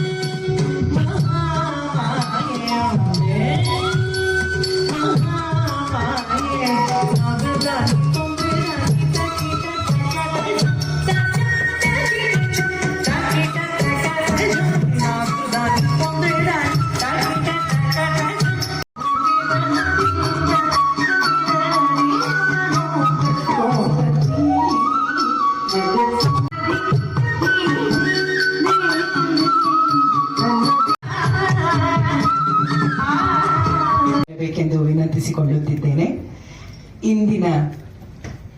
Thank you. ಬೇಕೆಂದು ವಿನಂತಿಸಿಕೊಳ್ಳುತ್ತಿದ್ದೇನೆ. ಇಂದಿನ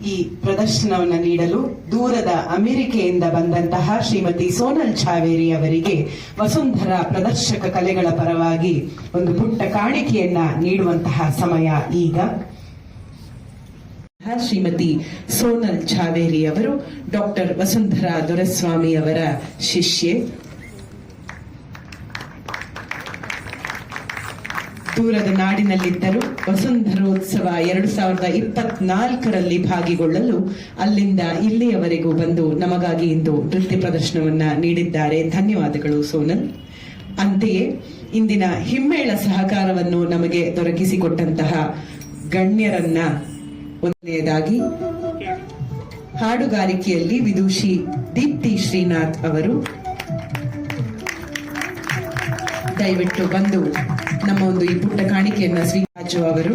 ಈ ಪ್ರದರ್ಶನವನ್ನು ನೀಡಲು ದೂರದ ಅಮೆರಿಕೆಯಿಂದ ಬಂದಂತಹ ಶ್ರೀಮತಿ ಸೋನಲ್ ಛಾವೇರಿ ಅವರಿಗೆ ವಸುಂಧರ ಪ್ರದರ್ಶಕ ಕಲೆಗಳ ಪರವಾಗಿ ಒಂದು ಪುಟ್ಟ ಕಾಣಿಕೆಯನ್ನ ನೀಡುವಂತಹ ಸಮಯ ಈಗ. ಶ್ರೀಮತಿ ಸೋನಲ್ ಛಾವೇರಿ ಅವರು ಡಾಕ್ಟರ್ ವಸುಂಧರಾ ದೊರೆಸ್ವಾಮಿ ಅವರ ಶಿಷ್ಯೆ. ದೂರದ ನಾಡಿನಲ್ಲಿದ್ದರು ವಸುಂಧರೋತ್ಸವ ಎರಡು ಸಾವಿರದ ಇಪ್ಪತ್ನಾಲ್ಕರಲ್ಲಿ ಭಾಗಿಗೊಳ್ಳಲು ಅಲ್ಲಿಂದ ಇಲ್ಲಿಯವರೆಗೂ ಬಂದು ನಮಗಾಗಿ ಇಂದು ನೃತ್ಯ ಪ್ರದರ್ಶನವನ್ನ ನೀಡಿದ್ದಾರೆ. ಧನ್ಯವಾದಗಳು ಸೋನಲ್. ಅಂತೆಯೇ ಇಂದಿನ ಹಿಮ್ಮೇಳ ಸಹಕಾರವನ್ನು ನಮಗೆ ದೊರಕಿಸಿಕೊಟ್ಟಂತಹ ಗಣ್ಯರನ್ನ ಒಂದನೆಯದಾಗಿ ಹಾಡುಗಾರಿಕೆಯಲ್ಲಿ ವಿದೂಷಿ ದೀಪ್ತಿ ಶ್ರೀನಾಥ್ ಅವರು ದಯವಿಟ್ಟು ಬಂದು ನಮ್ಮ ಒಂದು ಈ ಪುಟ್ಟ ಕಾಣಿಕೆಯನ್ನು ಶ್ರೀರಾಜು ಅವರು,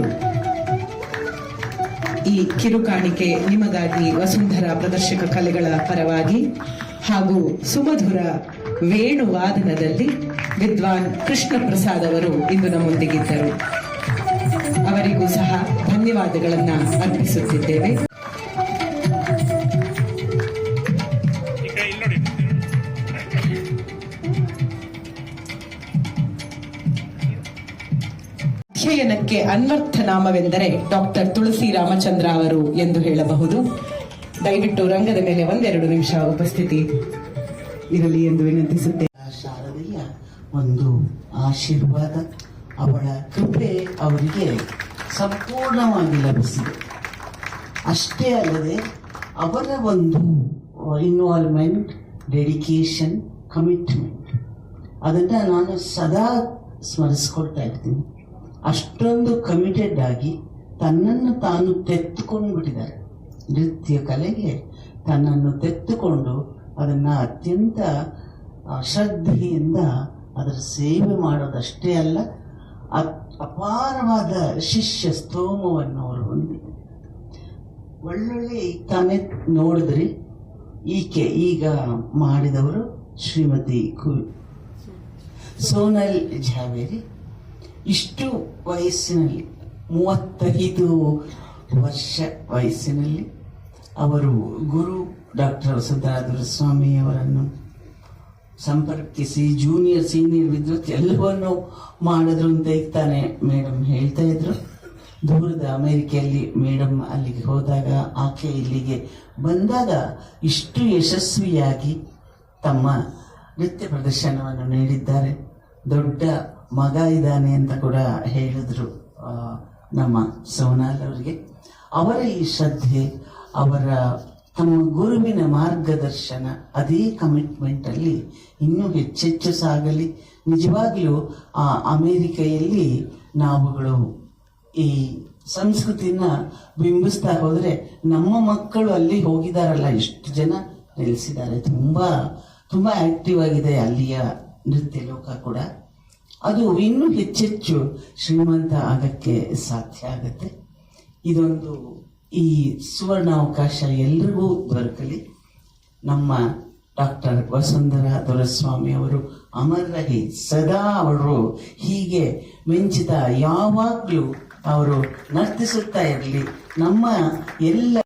ಈ ಕಿರು ಕಾಣಿಕೆ ನಿಮಗಾಗಿ ವಸುಂಧರ ಪ್ರದರ್ಶಕ ಕಲೆಗಳ ಪರವಾಗಿ ಹಾಗೂ ಸುಮಧುರ ವೇಣುವಾದನದಲ್ಲಿ ವಿದ್ವಾನ್ ಕೃಷ್ಣ ಪ್ರಸಾದ್ ಅವರು ಇಂದು ನಮ್ಮೊಂದಿಗಿದ್ದರು. ಅವರಿಗೂ ಸಹ ಧನ್ಯವಾದಗಳನ್ನು ಅರ್ಪಿಸುತ್ತಿದ್ದೇವೆ. ಅಧ್ಯಯನಕ್ಕೆ ಅನ್ವರ್ಥ ನಾಮವೆಂದರೆ ಡಾಕ್ಟರ್ ತುಳಸಿ ರಾಮಚಂದ್ರ ಅವರು ಎಂದು ಹೇಳಬಹುದು. ದಯವಿಟ್ಟು ರಂಗದ ಮೇಲೆ ಒಂದೆರಡು ನಿಮಿಷ ಉಪಸ್ಥಿತಿ. ಇರಲಿ ಎಂದು ವಿನಂತಿಸುತ್ತೇನೆ. ಶಾರದೆಯ ಒಂದು ಆಶೀರ್ವಾದ ಅವಳ ಕೃಪೆ ಅವರಿಗೆ ಸಂಪೂರ್ಣವಾಗಿ ಲಭಿಸಿದೆ. ಅಷ್ಟೇ ಅಲ್ಲದೆ ಅವರ ಒಂದು ಇನ್ವಾಲ್ವ್ಮೆಂಟ್ ಡೆಡಿಕೇಶನ್ ಕಮಿಟ್ಮೆಂಟ್ ಅದನ್ನು ನಾನು ಸದಾ ಸ್ಮರಿಸ್ಕೊಳ್ತಾ ಇರ್ತೀನಿ. ಅಷ್ಟೊಂದು ಕಮಿಟೆಡ್ ಆಗಿ ತನ್ನನ್ನು ತಾನು ತೆತ್ತುಕೊಂಡು ಬಿಟ್ಟಿದ್ದಾರೆ ನೃತ್ಯ ಕಲೆಗೆ ತನ್ನನ್ನು ತೆತ್ತುಕೊಂಡು ಅದನ್ನು ಅತ್ಯಂತ ಅಶ್ರದ್ಧೆಯಿಂದ ಶ್ರದ್ಧೆಯಿಂದ ಅದರ ಸೇವೆ ಮಾಡೋದಷ್ಟೇ ಅಲ್ಲ ಅಪಾರವಾದ ಶಿಷ್ಯ ಸ್ತೋಮವನ್ನು ಅವರು ಹೊಂದಿದ್ದಾರೆ. ಒಳ್ಳೊಳ್ಳೆ ತಾನೇ ನೋಡಿದ್ರಿ, ಈಕೆ ಈಗ ಮಾಡಿದವರು ಶ್ರೀಮತಿ ಕು ಸೋನಲ್ ಝಾವೇರಿ ಇಷ್ಟು ವಯಸ್ಸಿನಲ್ಲಿ, ಮೂವತ್ತೈದು ವರ್ಷ ವಯಸ್ಸಿನಲ್ಲಿ ಅವರು ಗುರು ಡಾಕ್ಟರ್ ವಸುಂಧರಾಧುರ ಸ್ವಾಮಿ ಅವರನ್ನು ಸಂಪರ್ಕಿಸಿ ಜೂನಿಯರ್ ಸೀನಿಯರ್ ವಿದ್ಯುತ್ ಎಲ್ಲವನ್ನು ಮಾಡಿದ್ರು ಅಂತ ಇರ್ತಾನೆ ಮೇಡಮ್ ಹೇಳ್ತಾ ಇದ್ರು. ದೂರದ ಅಮೆರಿಕೆಯಲ್ಲಿ ಮೇಡಮ್ ಅಲ್ಲಿಗೆ ಹೋದಾಗ ಆಕೆ ಇಲ್ಲಿಗೆ ಬಂದಾಗ ಇಷ್ಟು ಯಶಸ್ವಿಯಾಗಿ ತಮ್ಮ ನೃತ್ಯ ಪ್ರದರ್ಶನವನ್ನು ನೀಡಿದ್ದಾರೆ. ದೊಡ್ಡ ಮಗ ಇದ್ದಾನೆ ಅಂತ ಕೂಡ ಹೇಳಿದ್ರು ನಮ್ಮ ಸೋನಾಲ್ ಅವರಿಗೆ. ಅವರ ಈ ಶ್ರದ್ಧೆ, ಅವರ ತಮ್ಮ ಗುರುವಿನ ಮಾರ್ಗದರ್ಶನ, ಅದೇ ಕಮಿಟ್ಮೆಂಟ್ ಅಲ್ಲಿ ಇನ್ನೂ ಹೆಚ್ಚೆಚ್ಚು ಸಾಗಲಿ. ನಿಜವಾಗಲೂ ಆ ಅಮೇರಿಕೆಯಲ್ಲಿ ನಾವುಗಳು ಈ ಸಂಸ್ಕೃತಿನ ಬಿಂಬಿಸ್ತಾ ಹೋದ್ರೆ ನಮ್ಮ ಮಕ್ಕಳು ಅಲ್ಲಿ ಹೋಗಿದಾರಲ್ಲ ಎಷ್ಟು ಜನ ನೆಲೆಸಿದ್ದಾರೆ. ತುಂಬಾ ತುಂಬಾ ಆಕ್ಟಿವ್ ಆಗಿದೆ ಅಲ್ಲಿಯ ನೃತ್ಯ ಲೋಕ ಕೂಡ. ಅದು ಇನ್ನೂ ಹೆಚ್ಚೆಚ್ಚು ಶ್ರೀಮಂತ ಆಗಕ್ಕೆ ಸಾಧ್ಯ ಆಗುತ್ತೆ. ಇದೊಂದು ಈ ಸುವರ್ಣಾವಕಾಶ ಎಲ್ರಿಗೂ ದೊರಕಲಿ. ನಮ್ಮ ಡಾಕ್ಟರ್ ವಸುಂಧರಾ ದೊರೆಸ್ವಾಮಿ ಅವರು ಅಮರರಾಗಿ ಸದಾ ಅವರು ಹೀಗೆ ಮಿಂಚಿದ ಯಾವಾಗಲೂ ಅವರು ನರ್ತಿಸುತ್ತಾ ಇರಲಿ. ನಮ್ಮ ಎಲ್ಲ